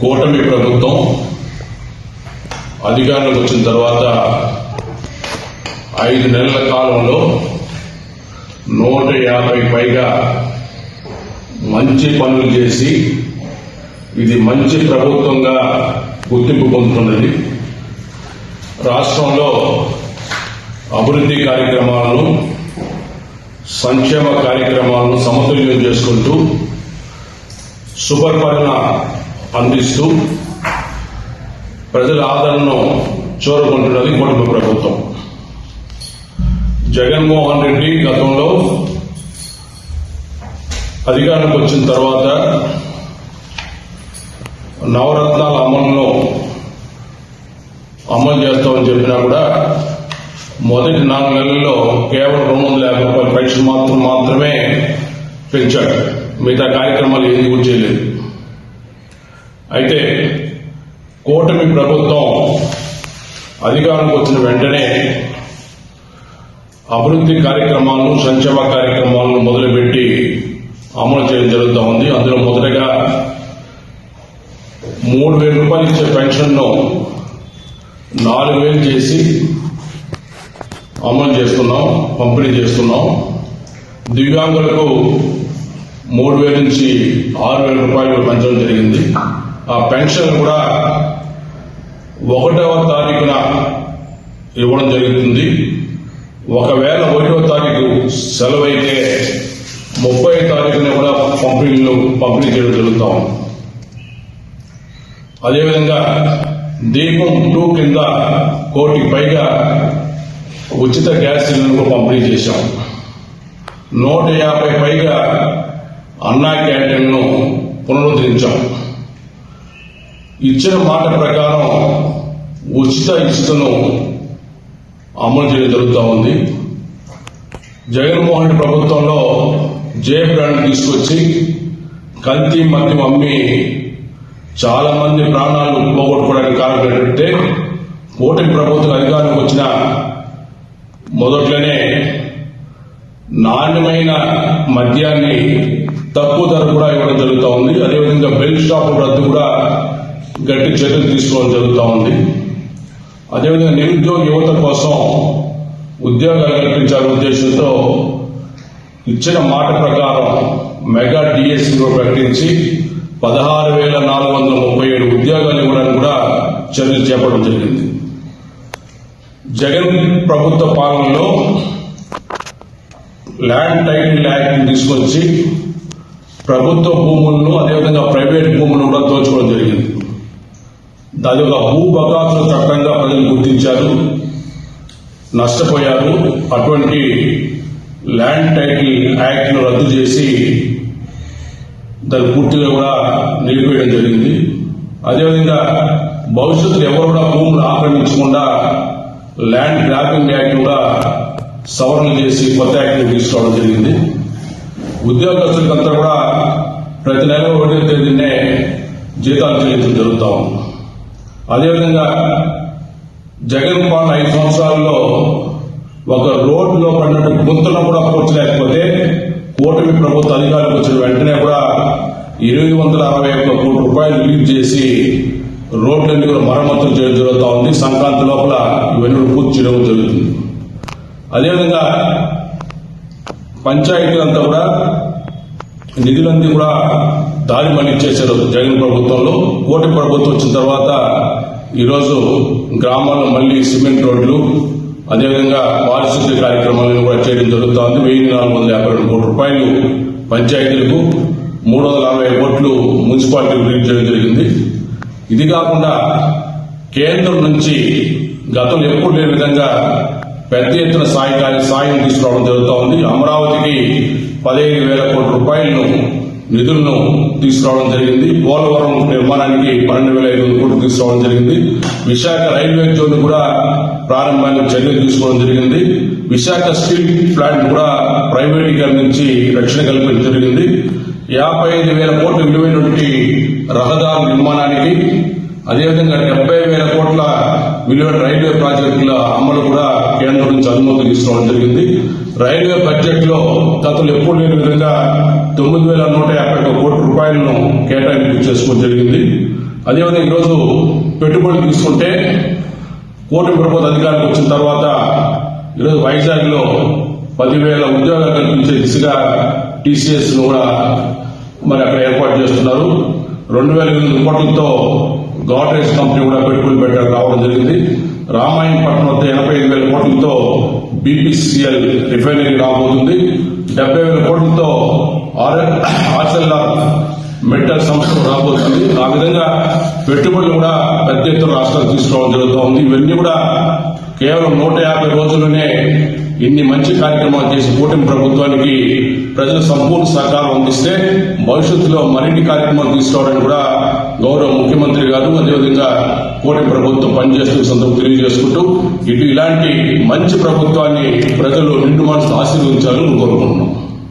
కూటమి ప్రభుత్వం అధికారంలోకి వచ్చిన తర్వాత ఐదు నెలల కాలంలో నూట యాభై పైగా మంచి పనులు చేసి ఇది మంచి ప్రభుత్వంగా గుర్తింపు పొందుతున్నది. రాష్ట్రంలో అభివృద్ధి కార్యక్రమాలను సంక్షేమ కార్యక్రమాలను సమతుల్యం చేసుకుంటూ సుపరిపాలన అందిస్తూ ప్రజల ఆదరణను చోరుకుంటున్నది కుటుంబ ప్రభుత్వం. జగన్మోహన్ రెడ్డి గతంలో అధికారంలోకి వచ్చిన తర్వాత నవరత్నాల అమలును అమలు చేస్తామని చెప్పినా కూడా మొదటి నాలుగు నెలల్లో కేవలం రెండు వందల యాభై రూపాయల పెన్షన్ మాత్రం మాత్రమే పెంచాడు. మిగతా కార్యక్రమాలు ఏది కూడా చేయలేదు. అయితే కూటమి ప్రభుత్వం అధికారంకి వచ్చిన వెంటనే అభివృద్ధి కార్యక్రమాలను సంక్షేమ కార్యక్రమాలను మొదలుపెట్టి అమలు చేయడం జరుగుతూ ఉంది. అందులో మొదటగా మూడు వేల రూపాయలు ఇచ్చే పెన్షన్ను నాలుగు వేలు చేసి అమలు చేస్తున్నాం పంపిణీ చేస్తున్నాం. దివ్యాంగులకు మూడు వేల నుంచి ఆరు వేల రూపాయలు పెంచడం జరిగింది. ఆ పెన్షన్ కూడా ఒకటవ తారీఖున ఇవ్వడం జరుగుతుంది. ఒకవేళ ఒకటవ తారీఖు సెలవు అయితే ముప్పై తారీఖున కూడా పంపిణీలు పంపిణీ చేయడం జరుగుతాం అదేవిధంగా దీపం టూ కింద కోటి పైగా ఉచిత గ్యాస్ సిలిండర్ పంపిణీ చేశాం. నూట యాభై పైగా అన్నా క్యాంటీన్ను పునరుద్ధరించాం. ఇచ్చిన మాట ప్రకారం ఉచిత ఇసుకను అమలు చేయడం జరుగుతూ ఉంది. జగన్మోహన్ రెడ్డి ప్రభుత్వంలో జే బ్రాండ్ తీసుకొచ్చి కల్తీ మద్యం అమ్మి చాలా మంది ప్రాణాలు పోగొట్టుకోవడానికి కారణం ఏంటంటే కూటమి ప్రభుత్వం అధికారంలోకి వచ్చిన మొదట్లోనే నాణ్యమైన మద్యాన్ని తక్కువ ధర కూడా ఇవ్వడం జరుగుతూ ఉంది. అదేవిధంగా బెల్ షాప్ రద్దు కూడా గట్టి చర్యలు తీసుకోవడం జరుగుతూ ఉంది. అదేవిధంగా నిరుద్యోగ యువత కోసం ఉద్యోగాలు కల్పించాలనే ఉద్దేశంతో ఇచ్చిన మాట ప్రకారం మెగా డిఎస్సీలో ప్రకటించి పదహారు వేల నాలుగు వందల ముప్పై ఏడు ఉద్యోగాలు ఇవ్వడానికి కూడా చర్యలు చేపట్టడం జరిగింది. జగన్ ప్రభుత్వ పాలనలో ల్యాండ్ టైటిల్ యాక్ట్ తీసుకొచ్చి ప్రభుత్వ భూములను అదేవిధంగా ప్రైవేట్ భూములను కూడా దోచుకోవడం జరిగింది. అది ఒక భూ చట్టంగా ప్రజలు గుర్తించారు నష్టపోయారు. అటువంటి ల్యాండ్ టైటిల్ యాక్ట్ను రద్దు చేసి దాన్ని పూర్తిగా కూడా నిలిపేయడం జరిగింది. అదేవిధంగా భవిష్యత్తులో ఎవరు కూడా భూములు ఆక్రమించకుండా ల్యాండ్ గ్రాపింగ్ యాక్ట్ కూడా సవరణ చేసి కొత్త యాక్ట్ తీసుకోవడం జరిగింది. ఉద్యోగస్తులకంతా కూడా ప్రతి నెల ఒకటో తేదీనే జీతాలు చెల్లించడం జరుగుతూ ఉంది. అదేవిధంగా జగన్ పాలన ఐదు సంవత్సరాల్లో ఒక రోడ్డులో పడినట్టు గుంతలో కూడా పూడ్చలేకపోతే కూటమి ప్రభుత్వ అధికారులకు వచ్చిన వెంటనే కూడా ఎనిమిది వందల అరవై ఒక్క కోటి రూపాయలు రిలీజ్ చేసి రోడ్లన్నీ కూడా మరమ్మతులు చేయడం జరుగుతూ ఉంది. సంక్రాంతి లోపల ఇవన్నీ పూర్తి చేయడం జరుగుతుంది. అదేవిధంగా పంచాయతీలంతా కూడా నిధులన్నీ కూడా దారి మళ్ళించేశారు జగన్ ప్రభుత్వంలో. కోటి ప్రభుత్వం వచ్చిన తర్వాత ఈరోజు గ్రామాల్లో మళ్ళీ సిమెంట్ రోడ్లు అదేవిధంగా పారిశుద్ధ్య కార్యక్రమాలను కూడా చేయడం జరుగుతోంది. వెయ్యి నాలుగు వందల యాభై రెండు కోట్ల రూపాయలు పంచాయతీలకు మూడు వందల అరవై కోట్లు మున్సిపాలిటీకి రిలీజ్ చేయడం జరిగింది. ఇది కాకుండా కేంద్రం నుంచి గతంలో ఎప్పుడు లేని విధంగా పెద్ద ఎత్తున సాయం సాయం తీసుకురావడం జరుగుతోంది. అమరావతికి పదిహేను వేల కోట్ల రూపాయలను నిధులను తీసుకురావడం జరిగింది. పోలవరం నిర్మాణానికి పన్నెండు వేల ఐదు వందల కోట్లు తీసుకురావడం జరిగింది. విశాఖ రైల్వే జోన్ కూడా ప్రారంభానికి చర్యలు తీసుకోవడం జరిగింది. విశాఖ స్టీల్ ప్లాంట్ కూడా ప్రైవేటీకరించి రక్షణ కల్పించడం జరిగింది. యాభై ఐదు వేల కోట్ల విలువైనటువంటి రహదారు నిర్మాణానికి అదేవిధంగా డెబ్బై వేల కోట్ల విలువైన రైల్వే ప్రాజెక్టుల అమలు కూడా కేంద్రం నుంచి అనుమతి తీసుకోవడం జరిగింది. రైల్వే బడ్జెట్లో గతంలో ఎప్పుడు లేని విధంగా తొమ్మిది వేల నూట యాభై ఒక కోట్ల రూపాయలను కేటాయింపు చేసుకోవడం జరిగింది. అదేవిధంగా ఈరోజు పెట్టుబడులు తీసుకుంటే కూటమి ప్రభుత్వ అధికారికి వచ్చిన తర్వాత ఈరోజు వైజాగ్లో పదివేల ఉద్యోగాలు కల్పించే దిశగా టీసీఎస్ను కూడా మరి అక్కడ ఏర్పాటు చేస్తున్నారు. రెండు వేల ఎనిమిది కోట్లతో గాడ్రేజ్ కంపెనీ కూడా పెట్టుబడి పెట్టడం రావడం జరిగింది. రామాయణపట్నం వద్ద ఎనభై ఐదు వేల కోట్లతో బీపీసీఎల్ రిఫైనరీ రాబోతుంది. డెబ్బై వేల కోట్లతో ఆర్సెల్ఆర్ మెటల్ సంస్థ రాబోతుంది. ఆ విధంగా పెట్టుబడులు కూడా పెద్ద ఎత్తున రాష్ట్రాలు తీసుకోవడం జరుగుతోంది. ఇవన్నీ కూడా కేవలం నూట యాభై రోజుల్లోనే ఇన్ని మంచి కార్యక్రమాలు చేసి కూటమి ప్రభుత్వానికి ప్రజలు సంపూర్ణ సహకారం అందిస్తే భవిష్యత్తులో మరిన్ని కార్యక్రమాలు తీసుకోవడానికి కూడా గౌరవ ముఖ్యమంత్రి గారు అదేవిధంగా కూటమి ప్రభుత్వం పనిచేస్తున్న సందర్భం తెలియజేసుకుంటూ ఇటు ఇలాంటి మంచి ప్రభుత్వాన్ని ప్రజలు నిండు మనసు ఆశీర్వదించాలని కోరుకుంటున్నాం.